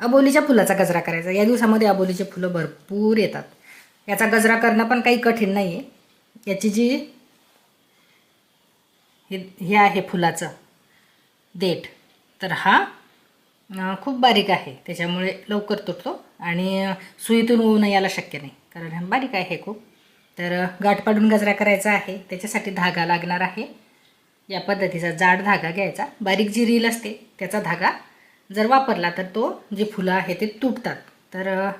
अबोलीच्या फुलाचा गजरा करायचा. या दिवसामध्ये अबोलीचे फुलं भरपूर येतात. याचा गजरा करणं पण काही कठीण नाही आहे याची जी हे हे आहे फुलाचं देठ तर हा खूप बारीक आहे. त्याच्यामुळे लवकर तुटतो आणि सुईतून होऊ याला शक्य नाही. कारण बारीक आहे खूप. तर गाठ पाडून गजरा करायचा आहे. त्याच्यासाठी धागा लागणार आहे. या पद्धतीचा जाड धागा घ्यायचा. बारीक जी रील असते त्याचा धागा जर वापरला तर तो जे फुलं आहे ते तुटतात. तर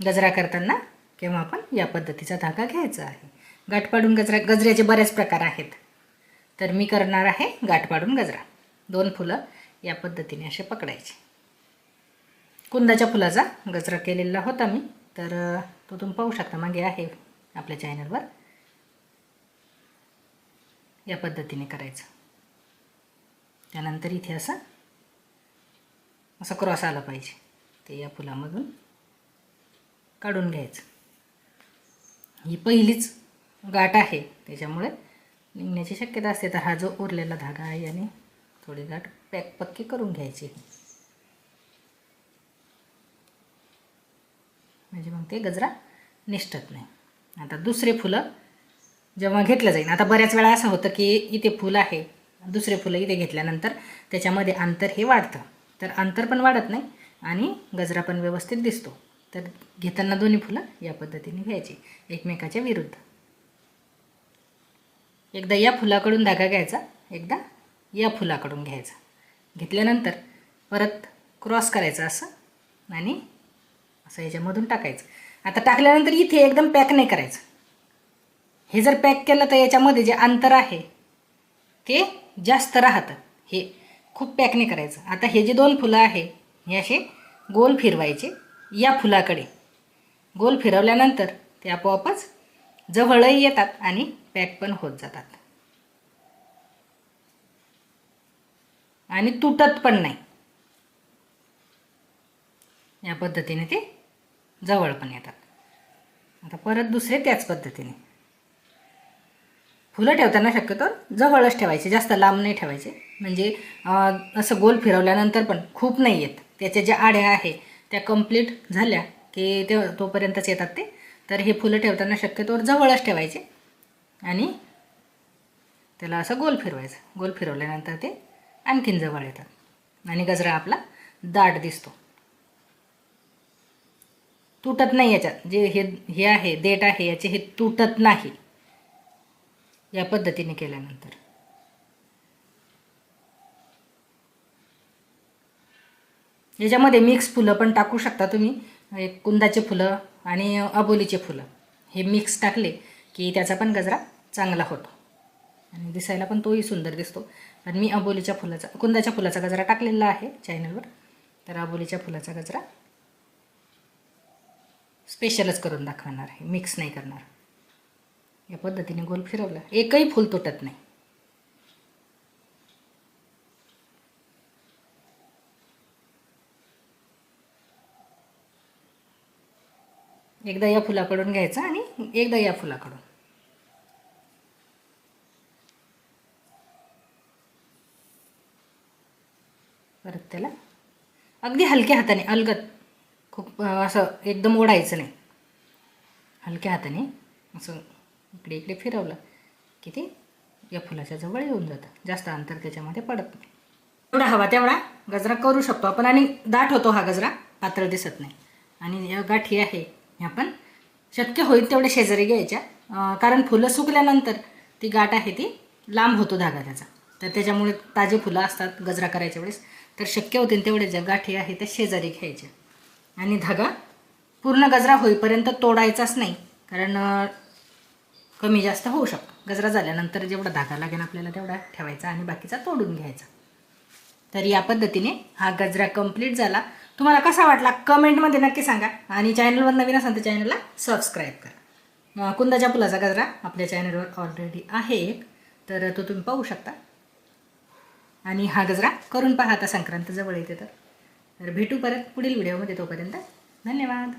गजरा करताना किंवा आपण या पद्धतीचा धागा घ्यायचा आहे. गाठ पाडून गजरा गजऱ्याचे बरेच प्रकार आहेत. तर मी करणार आहे गाठ पाडून गजरा. दोन फुलं या पद्धतीने असे पकडायचे. कुंदाच्या फुलाचा गजरा केलेला होता मी. तर तो तुम्ही पाहू शकता. मागे आहे आपल्या चॅनलवर. या पद्धतीने करायचं. त्यानंतर इथे असं असं क्रॉस आला पाहिजे. ते या फुलामधून काढून घ्यायचं. ही पहिलीच गाठ आहे. त्याच्यामुळे निघण्याची शक्यता असते. तर हा जो उरलेला धागा आहे याने थोडी गाठ पॅक पक्की करून घ्यायची. म्हणजे मग ते गजरा निष्ठत नाही. आता दुसरे फुलं जेव्हा घेतलं जाईल. आता बऱ्याच वेळा असं होतं की इथे फुल आहे. दुसरे फुलं इथे घेतल्यानंतर त्याच्यामध्ये अंतर हे वाढतं. तर अंतर पण वाढत नाही आणि गजरा पण व्यवस्थित दिसतो. तर घेताना दोन्ही फुलं या पद्धतीने घ्यायची एकमेकाच्या विरुद्ध. एकदा या फुलाकडून धागा घ्यायचा एकदा या फुलाकडून घ्यायचा. घेतल्यानंतर परत क्रॉस करायचं असं आणि असं याच्यामधून टाकायचं. आता टाकल्यानंतर इथे एकदम पॅक नाही करायचं. हे जर पॅक केलं तर याच्यामध्ये जे अंतर आहे ते जास्त राहतं. हे खूप पॅकने करायचं. आता हे जे दोन फुलं आहे हे असे गोल फिरवायचे या फुलाकडे. गोल फिरवल्यानंतर ते आपोआपच जवळही येतात आणि पॅक पण होत जातात. आणि तुटत पण नाही. या पद्धतीने ते जवळ पण येतात. आता परत दुसरे त्याच पद्धतीने. फुलं ठेवताना शक्यतो जवळच ठेवायचे जास्त लांब नाही ठेवायचे. म्हणजे असं गोल फिरवल्यानंतर पण खूप नाही येत. त्याच्या ज्या आड्या आहे त्या कंप्लीट झाल्या की ते तोपर्यंतच येतात ते. तर हे फुलं ठेवताना शक्यतोवर जवळच ठेवायचे आणि त्याला असं गोल फिरवायचं. गोल फिरवल्यानंतर ते आणखीन जवळ येतात. आणि गजरा आपला दाट दिसतो. तुटत नाही याच्यात. जे हे हे आहे देठ आहे याचे हे तुटत नाही. या पद्धतीने केल्यानंतर. याच्यामध्ये मिक्स फुलं पण टाकू शकता तुम्ही. एक कुंदाचे फुलं आणि अबोलीचे फुलं. हे मिक्स टाकले की त्याचा पण गजरा चांगला होतो. आणि दिसायला पण तोही सुंदर दिसतो. पण मी अबोलीच्या फुलाचा कुंदाच्या फुलाचा गजरा टाकलेला आहे चॅनलवर तर अबोलीच्या फुलाचा गजरा स्पेशलच करून दाखवणार आहे. मिक्स नाही करणार. या पद्धतीने गोल फिरवला. एकही फूल तुटत नाही. एकदा या फुलाकडून घ्यायचा आणि एकदा या फुलाकडून. परत त्याला अगदी हलक्या हाताने अलगत खूप असं एकदम ओढायचं नाही. हलक्या हाताने असं इकडे इकडे फिरवलं की ते या फुलाच्या जवळ येऊन जातं. जास्त अंतर त्याच्यामध्ये पडत नाही. एवढा हवा तेवढा गजरा करू शकतो आपण आणि दाट होतो हा गजरा पातळ दिसत नाही. आणि या गाठी आहे ह्या पण शक्य होईल तेवढ्या शेजारी घ्यायच्या. कारण फुलं सुकल्यानंतर ती गाठ आहे ती लांब होतो धागा त्याचा. तर त्याच्यामुळे ताजे फुलं असतात गजरा करायच्या वेळेस. तर शक्य होतील तेवढ्या ज्या गाठी आहे त्या शेजारी घ्यायच्या. आणि धागा पूर्ण गजरा होईपर्यंत तोडायचाच नाही. कारण कमी जास्त होऊ शकतो. गजरा झाल्यानंतर जेवढा धागा लागेल आपल्याला तेवढा ठेवायचा आणि बाकीचा तोडून घ्यायचा. तर या पद्धतीने हा गजरा कंप्लीट झाला. तुम्हाला कसा वाटला? कमेंटमध्ये नक्की सांगा. आणि चॅनलवर नवीन असाल तर चॅनलला सबस्क्राईब करा. कुंदाच्या फुलाचा गजरा आपल्या चॅनलवर ऑलरेडी आहे. एक तर तो तुम्ही पाहू शकता. आणि हा गजरा करून पहा. आता संक्रांत जवळ येते तर. भेटू परत पुढील व्हिडिओमध्ये तोपर्यंत धन्यवाद.